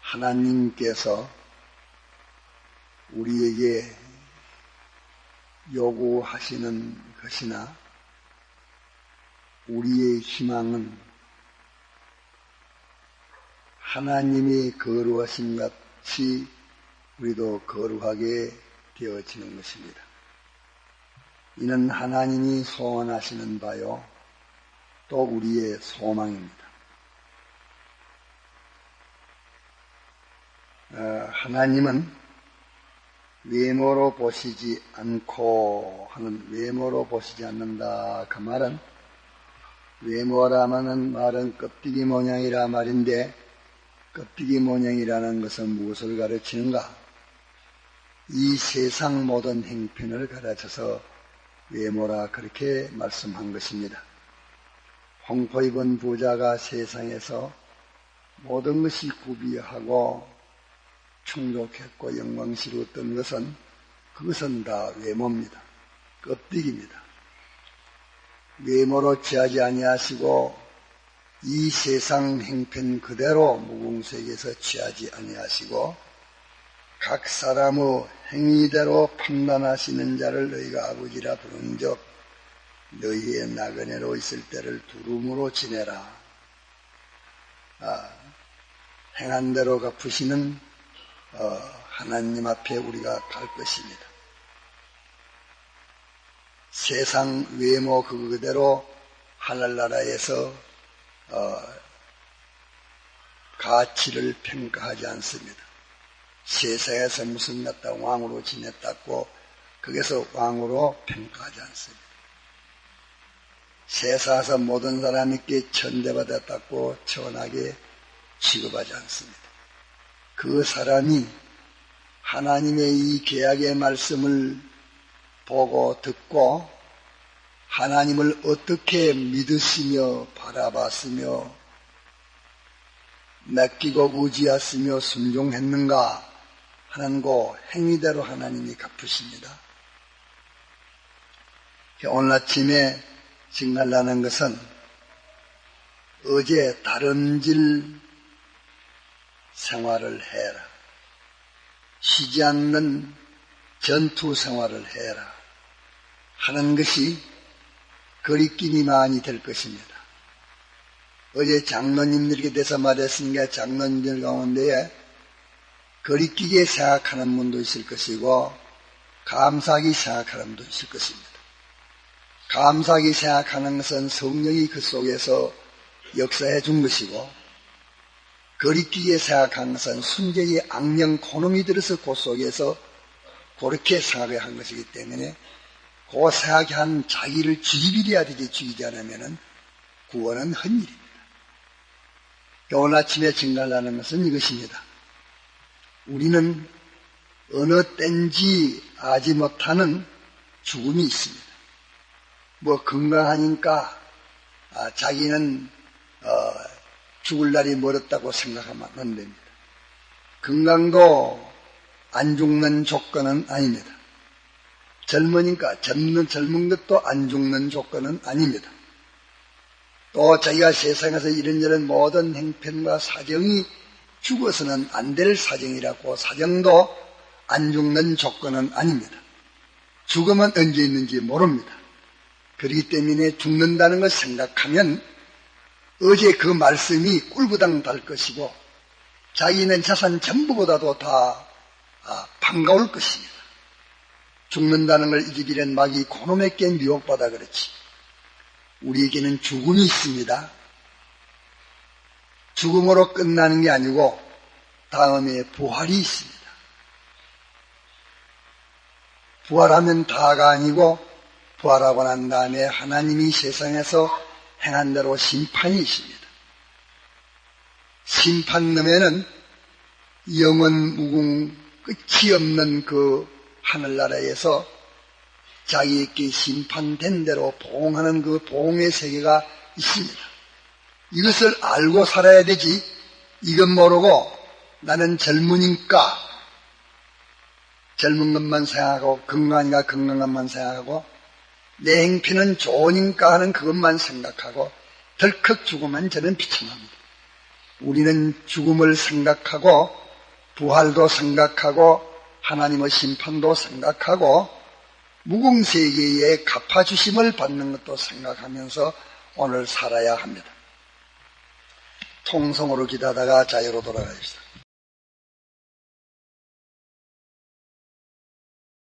하나님께서 우리에게 요구하시는 것이나 우리의 희망은 하나님이 거룩하신 같이 우리도 거룩하게 되어지는 것입니다. 이는 하나님이 소원하시는 바요, 또 우리의 소망입니다. 하나님은 외모로 보시지 않고 하는 외모로 보시지 않는다. 그 말은 외모라마는 말은 껍데기 모양이라 말인데 껍데기 모양이라는 것은 무엇을 가르치는가? 이 세상 모든 행편을 가르쳐서 외모라 그렇게 말씀한 것입니다. 홍포 입은 부자가 세상에서 모든 것이 구비하고 충족했고 영광스러웠던 것은 그것은 다 외모입니다. 껍데기입니다. 외모로 취하지 아니하시고 이 세상 행편 그대로 무궁색에서 취하지 아니하시고 각 사람의 행위대로 판단하시는 자를 너희가 아버지라 부른적 너희의 나그네로 있을 때를 두rum으로 지내라. 아, 행한 대로 갚으시는 어, 하나님 앞에 우리가 갈 것입니다. 세상 외모 그대로 하늘나라에서 어, 가치를 평가하지 않습니다. 세상에서 무슨 냈다 왕으로 지냈다고 거기서 왕으로 평가하지 않습니다. 세상에서 모든 사람에게 천대받았다고 천하게 취급하지 않습니다. 그 사람이 하나님의 이 계약의 말씀을 보고 듣고 하나님을 어떻게 믿으시며 바라봤으며 맡기고 의지했으며 순종했는가 하는 거 행위대로 하나님이 갚으십니다. 오늘 아침에 증가하는 것은 어제 다른 질 생활을 해라. 쉬지 않는 전투 생활을 해라. 하는 것이 거리끼니만이 될 것입니다. 어제 장로님들에게 대해서 말했으니까 장로님들 가운데에 거리끼게 생각하는 분도 있을 것이고 감사하게 생각하는 분도 있을 것입니다. 감사하게 생각하는 것은 성령이 그 속에서 역사해 준 것이고 생각하는 것은 순전히 악령 고놈이 들어서 그 속에서 그렇게 생각을 한 것이기 때문에 그 생각한 자기를 죽이려야 되지 죽이지 않으면 구원은 헛일입니다. 오늘 아침에 증가하는 것은 이것입니다. 우리는 어느 땐지 아지 못하는 죽음이 있습니다. 뭐 건강하니까 아, 자기는 어, 죽을 날이 멀었다고 생각하면 안 됩니다. 건강도 안 죽는 조건은 아닙니다. 젊으니까 젊는 젊은 것도 안 죽는 조건은 아닙니다. 또 자기가 세상에서 이런저런 모든 행편과 사정이 죽어서는 안 될 사정이라고 사정도 안 죽는 조건은 아닙니다. 죽으면 언제 있는지 모릅니다. 그렇기 때문에 죽는다는 걸 생각하면 어제 그 말씀이 꿀부당 달 것이고 자기는 자산 전부보다도 다 아, 반가울 것입니다. 죽는다는 걸 이기기는 막이 고놈에게 미혹받아 그렇지. 우리에게는 죽음이 있습니다. 죽음으로 끝나는 게 아니고 다음에 부활이 있습니다. 부활하면 다가 아니고 부활하고 난 다음에 하나님이 세상에서 행한 대로 심판이 있습니다. 심판 놈에는 영원 무궁 끝이 없는 그 하늘나라에서 자기에게 심판된 대로 보응하는 그 보응의 세계가 있습니다. 이것을 알고 살아야 되지 이것 모르고 나는 젊으니까 젊은 것만 생각하고 건강하니까 건강한 것만 생각하고 내 행편은 좋으니까 하는 그것만 생각하고 덜컥 죽으면 저는 비참합니다. 우리는 죽음을 생각하고 부활도 생각하고 하나님의 심판도 생각하고 무궁세계의 갚아주심을 받는 것도 생각하면서 오늘 살아야 합니다. 통성으로 기다다가 자유로 돌아가십시다.